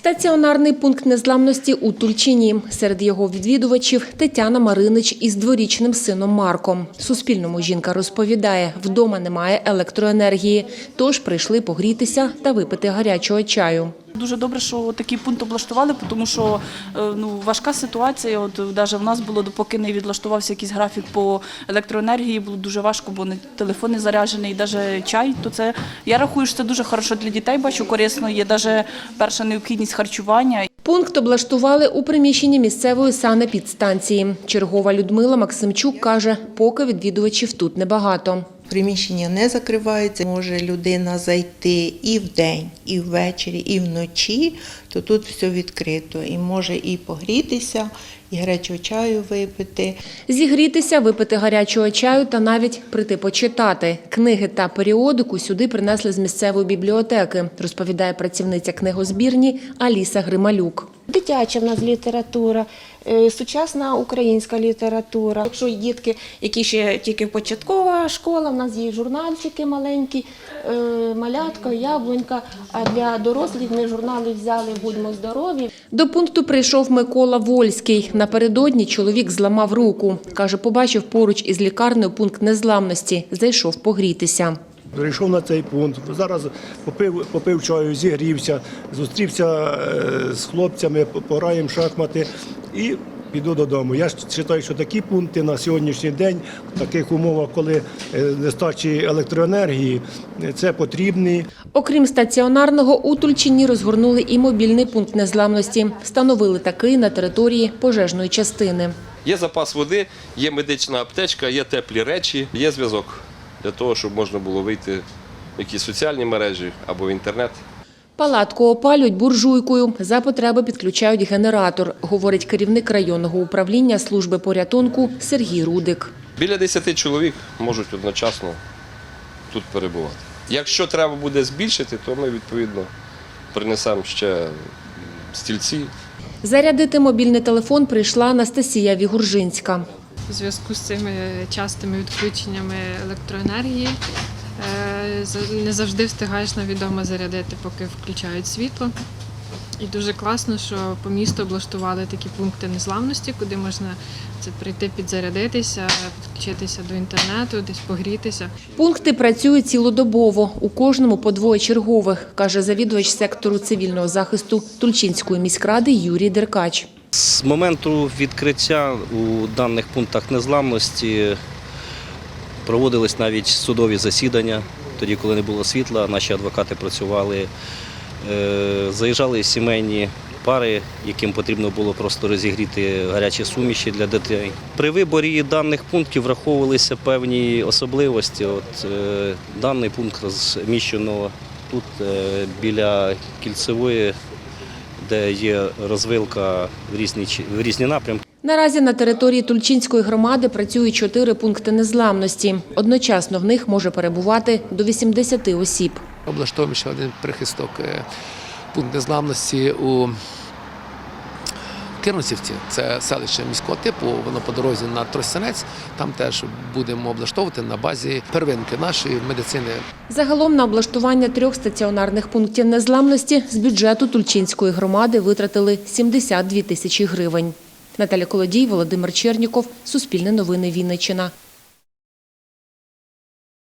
Стаціонарний пункт незламності у Тульчині. Серед його відвідувачів Тетяна Маринич із дворічним сином Марком. Суспільному жінка розповідає, вдома немає електроенергії, тож прийшли погрітися та випити гарячого чаю. Дуже добре, що такий пункт облаштували, тому що е, ну, важка ситуація. От навіть в нас було, допоки не відлаштувався якийсь графік по електроенергії, було дуже важко, бо не телефон не заряджений, навіть чай. То це я рахую, що це дуже хорошо для дітей. Бачу, корисно є навіть перша необхідність харчування. Пункт облаштували у приміщенні місцевої санепідстанції. Чергова Людмила Максимчук каже, поки відвідувачів тут небагато. Приміщення не закривається, може людина зайти і вдень, і ввечері, і вночі, то тут все відкрито. І може і погрітися, і гарячого чаю випити. Зігрітися, випити гарячого чаю та навіть прийти почитати. Книги та періодику сюди принесли з місцевої бібліотеки, розповідає працівниця книгозбірні Аліса Грималюк. Дитяча в нас література, е, сучасна українська література. Якщо дітки, які ще тільки початкова школа, в нас є журнальчики маленькі, е, малятка, яблунька. А для дорослих ми журнали взяли Будьмо здорові. До пункту прийшов Микола Вольський. Напередодні чоловік зламав руку. Каже, побачив поруч із лікарнею пункт незламності. Зайшов погрітися. Прийшов на цей пункт. Зараз попив, попив чаю, зігрівся, зустрівся е, з хлопцями, пограємо шахмати і піду додому. Я вважаю, що такі пункти на сьогоднішній день, в таких умовах, коли е, нестачі електроенергії, це потрібні. Окрім стаціонарного, у Тульчині розгорнули і мобільний пункт незламності. Встановили такий на території пожежної частини. Є запас води, є медична аптечка, є теплі речі, є зв'язок для того, щоб можна було вийти в якісь соціальні мережі або в інтернет. Палатку опалюють буржуйкою. За потреби підключають генератор, говорить керівник районного управління служби порятунку Сергій Рудик. Біля 10 чоловік можуть одночасно тут перебувати. Якщо треба буде збільшити, то ми відповідно принесемо ще стільці. Зарядити мобільний телефон прийшла Анастасія Вігуржинська. у зв'язку з цими частими відключеннями електроенергії. Е, за- Не завжди встигаєш навіть вдома зарядити, поки включають світло. І дуже класно, що по місту облаштували такі пункти незламності, куди можна це прийти підзарядитися, підключитися до інтернету, десь погрітися. Пункти працюють цілодобово. У кожному по двоє чергових, каже завідувач сектору цивільного захисту Тульчинської міськради Юрій Деркач. З моменту відкриття у даних пунктах незламності проводились навіть судові засідання. Тоді, коли не було світла, наші адвокати працювали. Е, Заїжджали сімейні пари, яким потрібно було просто розігріти гарячі суміші для дітей. При виборі даних пунктів враховувалися певні особливості. От, е, даний пункт розміщено тут е, біля кільцевої де є розвилка в різні, в різні напрямки. Наразі на території Тульчинської громади працюють чотири пункти незламності. Одночасно в них може перебувати до 80 осіб. Облаштовуємо ще один прихисток, е, пункт незламності у Кирносівці. Це селище міського типу, воно по дорозі на Тростянець. Там теж будемо облаштовувати на базі первинки нашої медицини. Загалом на облаштування трьох стаціонарних пунктів незламності з бюджету Тульчинської громади витратили 72 тисячі гривень. Наталя Колодій, Володимир Черніков, Суспільне новини Вінниччина.